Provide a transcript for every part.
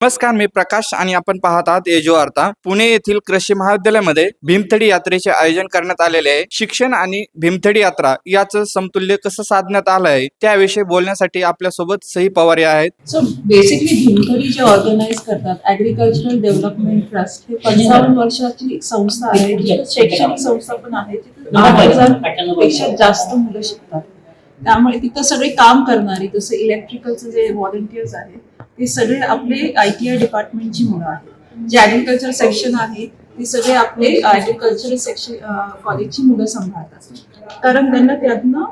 नमस्कार मी प्रकाश आणि आपण पाहत आहात एजो वार्ता. पुणे येथील कृषी महाविद्यालयामध्ये भीमथडी यात्रेचे आयोजन करण्यात आलेले आहे. शिक्षण आणि भीमथडी यात्रा याचं समतुल्य कसं साधण्यात आलं आहे त्याविषयी बोलण्यासाठी आपल्यासोबत सई पवार या आहेत. सो बेसिकली भीमथडी जे ऑर्गनाईज करतात ॲग्रिकल्चरल डेव्हलपमेंट ट्रस्ट हे पंचावन्न वर्षाची एक संस्था आहे. जी शैक्षणिक संस्था पण आहे. तिथे पेक्षा जास्त मुलं शिकतात. त्यामुळे तिथं सगळे काम करणारी जसं इलेक्ट्रिकलचे जे व्हॉलंटियर्स आहेत ते सगळे आपले आय टी आय डिपार्टमेंटची मुलं आहेत. जे ॲग्रिकल्चर सेक्शन आहे ते सगळे आपले ॲग्रिकल्चर सेक्शन कॉलेजची मुलं सांभाळतात. कारण त्यांना त्यातनं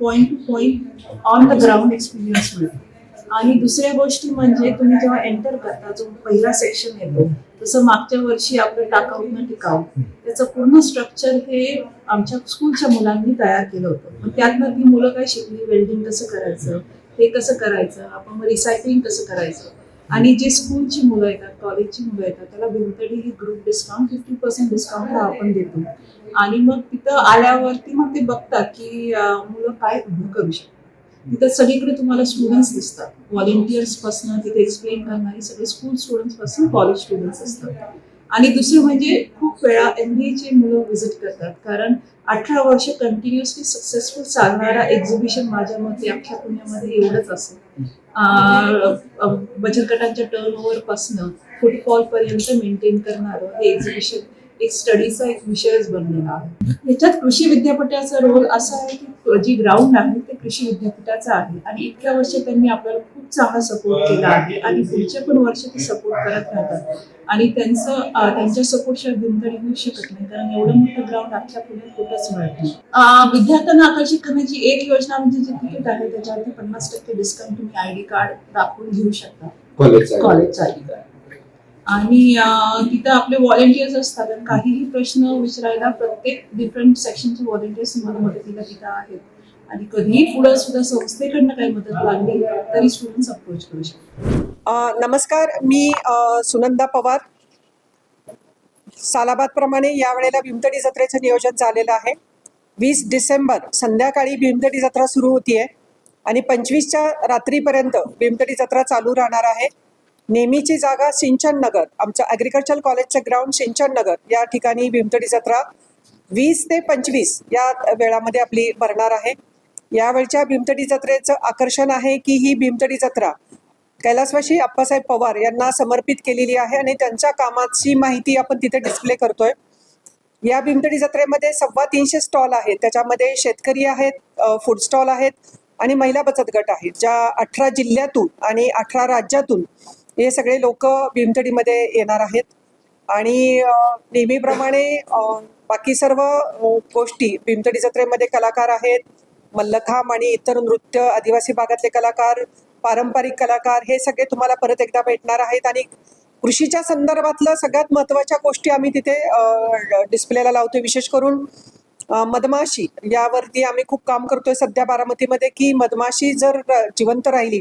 point to point on the ground experience मिळतो. आणि दुसऱ्या गोष्टी म्हणजे तुम्ही जेव्हा एंटर करता जो पहिला सेक्शन येतो तसं मागच्या वर्षी आपलं टाकाऊन टिकाऊ. त्याचं पूर्ण स्ट्रक्चर हे आमच्या स्कूलच्या मुलांनी तयार केलं होतं. त्यातनं ती मुलं काय शिकली? वेल्डिंग कसं करायचं? हे कसं करायचं? आपण मग रिसायकलिंग कसं करायचं? आणि जे स्कूलची मुलं येतात कॉलेजची मुलं येतात त्याला भीमतडी ही group discount fifty percent discount आपण देतो. आणि मग तिथं आल्यावरती मग ते बघतात की मुलं काय उभं करू शकतात. तिथं सगळीकडे तुम्हाला स्टुडंट्स दिसतात. व्हॉलेंटियर्सपासून तिथे एक्सप्लेन करणारे सगळे स्कूल स्टुडंट्सपासून कॉलेज स्टुडंट्स असतात. आणि दुसरं म्हणजे खूप वेळा एम बी एचे मुलं व्हिजिट करतात. कारण अठरा वर्ष कंटिन्युअसली सक्सेसफुल चालणारा एक्झिबिशन माझ्या मते अख्ख्या पुण्यामध्ये एवढंच असेल. बचत गटांच्या टर्न ओव्हर पासनं फुटबॉल पर्यंत मेंटेन करणारं हे एक्झिबिशन एक स्टडीचा एक विषयच बनलेला आहे. याच्यात कृषी विद्यापीठाचा रोल असा आहे की जी ग्राउंड आहे ते कृषी विद्यापीठाचं आहे. आणि इतक्या वर्ष त्यांनी आपल्याला खूप चांगला सपोर्ट केला आहे. आणि पुढचे पण वर्ष ते सपोर्ट करत राहतात. आणि त्यांचं त्यांच्या सपोर्टशिवाय भिंतडी होऊ शकत नाही. कारण एवढं मोठं ग्राउंड अख्ख्या पुण्यात कुठंच मिळत नाही. विद्यार्थ्यांना आकर्षित करण्याची एक योजना म्हणजे जे तिकीट आहे त्याच्यावरती पन्नास टक्के डिस्काउंट तुम्ही आय डी कार्ड दाखवून घेऊ शकता. कॉलेजचा आय डी कार्ड आणि तिथं आपले व्हॉलेंटियर्स असतात आणि काहीही प्रश्न विचारायला प्रत्येक डिफरंट सेक्शनचे व्हॉलेंटियर्स तुम्हाला मदतीला तिथं आहेत. आणि कधीही पुढे सुद्धा संस्थेकडनं काही मदत लागली तरी स्टुडंट्स अप्रोच करू शकतात. नमस्कार मी सुनंदा पवार. सालाबादप्रमाणे यावेळेला भीमतडी जत्रेचं नियोजन झालेलं आहे. वीस डिसेंबर संध्याकाळी भीमतडी जत्रा सुरू होतीये. आणि पंचवीसच्या रात्रीपर्यंत भीमतडी जत्रा चालू राहणार आहे. नेहमीची जागा सिंचन नगर. आमचं ॲग्रिकल्चर कॉलेजचं ग्राउंड सिंचन नगर. या ठिकाणी भीमतडी जत्रा वीस ते पंचवीस या वेळामध्ये आपली भरणार आहे. यावेळच्या भीमतडी जत्रेचं आकर्षण आहे की ही भीमतडी जत्रा कैलासवाशी अप्पासाहेब पवार यांना समर्पित केलेली आहे आणि त्यांच्या कामाची माहिती आपण तिथे डिस्प्ले करतोय. या भीमतडी जत्रेमध्ये सव्वा तीनशे स्टॉल आहेत. त्याच्यामध्ये शेतकरी आहेत फूड स्टॉल आहेत आणि महिला बचत गट आहेत. ज्या अठरा जिल्ह्यातून आणि अठरा राज्यातून हे सगळे लोक भीमतडीमध्ये येणार आहेत. आणि नेहमीप्रमाणे बाकी सर्व गोष्टी भीमतडी जत्रेमध्ये कलाकार आहेत. मल्लखांब आणि इतर नृत्य आदिवासी भागातले कलाकार पारंपरिक कलाकार हे सगळे तुम्हाला परत एकदा भेटणार आहेत. आणि कृषीच्या संदर्भातलं सगळ्यात महत्त्वाच्या गोष्टी आम्ही तिथे डिस्प्लेला लावतोय. विशेष करून मधमाशी यावरती आम्ही खूप काम करतोय सध्या बारामतीमध्ये की मधमाशी जर जिवंत राहिली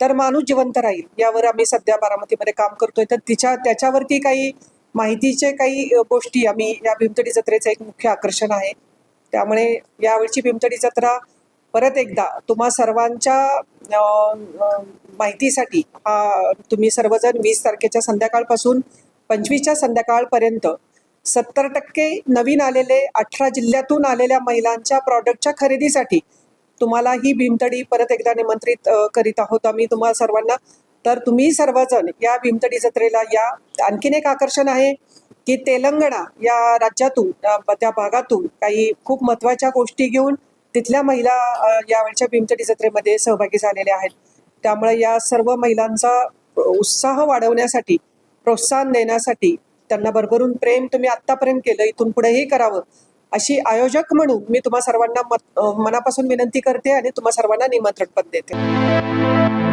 तर माणूस जिवंत राहील. यावर आम्ही सध्या बारामतीमध्ये काम करतोय. तर तिच्या त्याच्यावरती काही माहितीचे काही गोष्टी आम्ही या भीमतडी जत्रेचं एक मुख्य आकर्षण आहे. त्यामुळे यावेळची भीमतडी जत्रा परत एकदा तुम्हा सर्वांच्या माहितीसाठी हा तुम्ही सर्वजण वीस तारखेच्या संध्याकाळपासून पंचवीसच्या संध्याकाळपर्यंत सत्तर टक्के नवीन आलेले अठरा जिल्ह्यातून आलेल्या महिलांच्या प्रॉडक्टच्या खरेदीसाठी तुम्हाला ही भीमतडी परत एकदा निमंत्रित करीत आहोत आम्ही तुम्हा सर्वांना. तर तुम्ही सर्वजण या भीमतडी जत्रेला या. आणखीन एक आकर्षण आहे की तेलंगणा या राज्यातून त्या भागातून काही खूप महत्त्वाच्या गोष्टी घेऊन तिथल्या महिला यावेळच्या भीमतडी जत्रेमध्ये सहभागी झालेल्या आहेत. त्यामुळे या सर्व महिलांचा उत्साह वाढवण्यासाठी प्रोत्साहन देण्यासाठी त्यांना भरभरून प्रेम तुम्ही आत्तापर्यंत केलं इथून पुढेही करावं. अशी आयोजक म्हणून मी तुम्हा सर्वांना मनापासून विनंती करते आणि तुम्हा सर्वांना निमंत्रण पण देते.